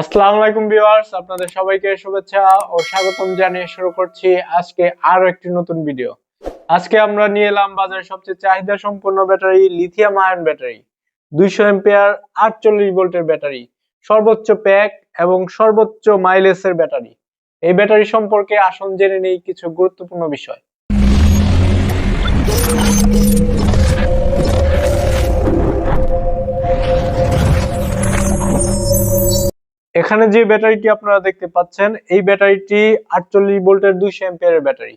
আসসালামু আলাইকুম ভিউয়ার্স, আপনাদের সবাইকে শুভেচ্ছা ও স্বাগতম জানিয়ে শুরু করছি আজকে আরও একটি নতুন ভিডিও। আজকে আমরা নিয়ে এলাম বাজারের সবচেয়ে চাহিদা সম্পন্ন ব্যাটারি লিথিয়াম আয়ন ব্যাটারি। দুইশো এম্পিয়ার আটচল্লিশ ভোল্টের ব্যাটারি, সর্বোচ্চ প্যাক এবং সর্বোচ্চ মাইলেজের ব্যাটারি। এই ব্যাটারি সম্পর্কে আসন জেনে নেই কিছু গুরুত্বপূর্ণ বিষয়। এখানে যে ব্যাটারিটি আপনারা দেখতে পাচ্ছেন, এই ব্যাটারিটি আটচল্লিশ ভোল্টের দুইশো এম্পিয়ারের ব্যাটারি।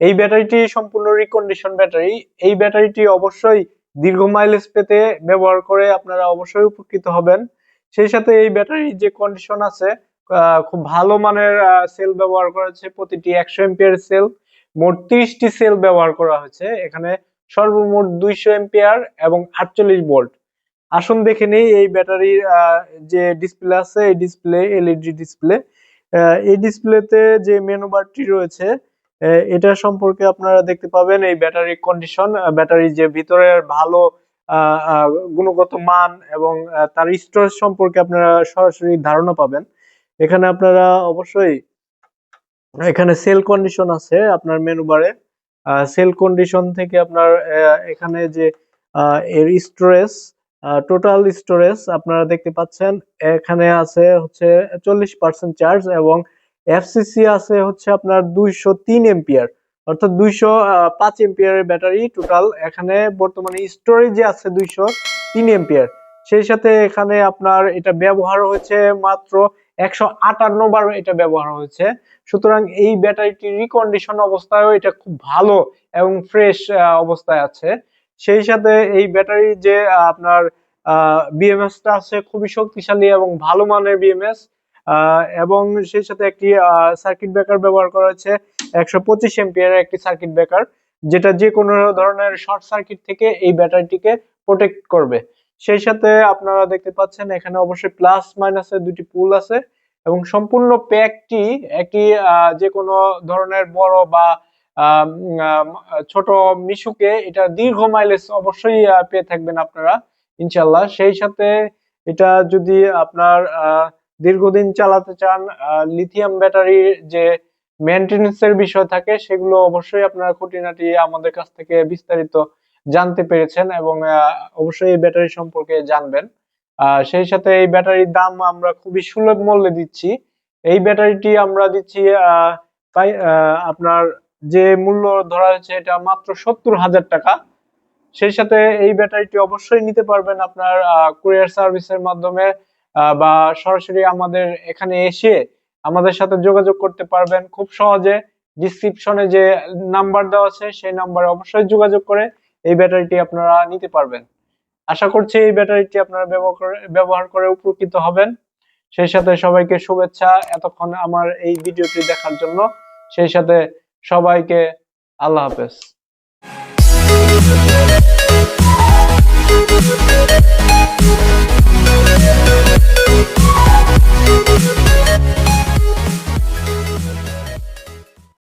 এই ব্যাটারিটি সম্পূর্ণ রিকন্ডিশন ব্যাটারি। এই ব্যাটারিটি অবশ্যই দীর্ঘ মাইলেজ পেতে ব্যবহার করে আপনারা অবশ্যই উপকৃত হবেন। সেই সাথে এই ব্যাটারির যে কন্ডিশন আছে খুব ভালো মানের সেল ব্যবহার করা হয়েছে প্রতিটি একশো এম্পিয়ার সেল মোট তিরিশটি সেল ব্যবহার করা হয়েছে। এখানে সর্বমোট দুইশো এম্পিয়ার এবং আটচল্লিশ ভোল্ট আসুন দেখে নেই, এই ব্যাটারির যে ডিসপ্লে আছে, এই ডিসপ্লে এলইডি ডিসপ্লে এই ডিসপ্লেতে যে মেনু বারটি রয়েছে এটা সম্পর্কে আপনারা দেখতে পাবেন এই ব্যাটারি কন্ডিশন ব্যাটারি যে ভিতরের ভালো গুণগত মান এবং তার স্টোরেজ সম্পর্কে আপনারা সরাসরি ধারণা পাবেন। এখানে আপনারা অবশ্যই, এখানে সেল কন্ডিশন আছে আপনার মেনু বারে সেল কন্ডিশন থেকে আপনার এখানে যে এর স্টোরেজ টোটাল স্টোরেজ আপনারা দেখতে পাচ্ছেন, এখানে আছে হচ্ছে চল্লিশ পার্সেন্ট চার্জ এবং এফসিসি আছে হচ্ছে আপনার দুইশো তিন এম্পিয়ার অর্থাৎ দুইশো পাঁচ এম্পিয়ারের ব্যাটারি টোটাল এখানে বর্তমানে স্টোরেজে আছে দুইশো তিন এম্পিয়ার সেই সাথে এখানে আপনার এটা ব্যবহার হয়েছে মাত্র একশো আটান্ন বার এটা ব্যবহার হয়েছে। সুতরাং এই ব্যাটারিটি রিকন্ডিশন অবস্থায়ও এটা খুব ভালো এবং ফ্রেশ অবস্থায় আছে। সেই সাথে এই ব্যাটারি যে আপনার বিএমএস টা আছে খুবই শক্তিশালী এবং ভালো মানের বিএমএস এবং সেই সাথে একটি সার্কিট ব্রেকার ব্যবহার করা হয়েছে, একশো পঁচিশ এম্পিয়ারের একটি সার্কিট ব্রেকার যেটা যে কোনো ধরনের শর্ট সার্কিট থেকে এই ব্যাটারিটিকে প্রোটেক্ট করবে। সেই সাথে আপনারা দেখতে পাচ্ছেন এখানে অবশ্যই প্লাস মাইনাসের দুটি পুল আছে, এবং সম্পূর্ণ প্যাকটি একটি যে কোনো ধরনের বড় বা ছোট মিশুকে এটা দীর্ঘ মাইলেজ অবশ্যই পেয়ে থাকবেন আপনারা ইনশাল্লাহ সেই সাথে এটা যদি আপনার দীর্ঘদিন চালাতে চান লিথিয়াম ব্যাটারির যে মেনটেনেন্স এর বিষয় থাকে, সেগুলো অবশ্যই আপনারা খুঁটিনাটি আমাদের কাছ থেকে বিস্তারিত জানতে পেরেছেন এবং অবশ্যই এই ব্যাটারি সম্পর্কে জানবেন। সেই সাথে এই ব্যাটারির দাম আমরা খুবই সুলভ মূল্যে দিচ্ছি। এই ব্যাটারিটি আমরা দিচ্ছি আপনার যে মূল্য ধরা হয়েছে এটা মাত্র সত্তর হাজার টাকা। সেই সাথে এই ব্যাটারিটি অবশ্যই নিতে পারবেন আপনার কুরিয়ার সার্ভিসের মাধ্যমে বা সরাসরি আমাদের এখানে এসে আমাদের সাথে যোগাযোগ করতে পারবেন। খুব সহজে ডিসক্রিপশনে যে নাম্বার দেওয়া আছে সেই নাম্বারে অবশ্যই যোগাযোগ করে এই ব্যাটারিটি আপনারা নিতে পারবেন। আশা করছি এই ব্যাটারিটি আপনারা ব্যবহার করে ব্যবহার করে উপকৃত হবেন। সেই সাথে সবাইকে শুভেচ্ছা এতক্ষণ আমার এই ভিডিওটি দেখার জন্য। সেই সাথে সবাইকে আল্লাহ হাফেজ।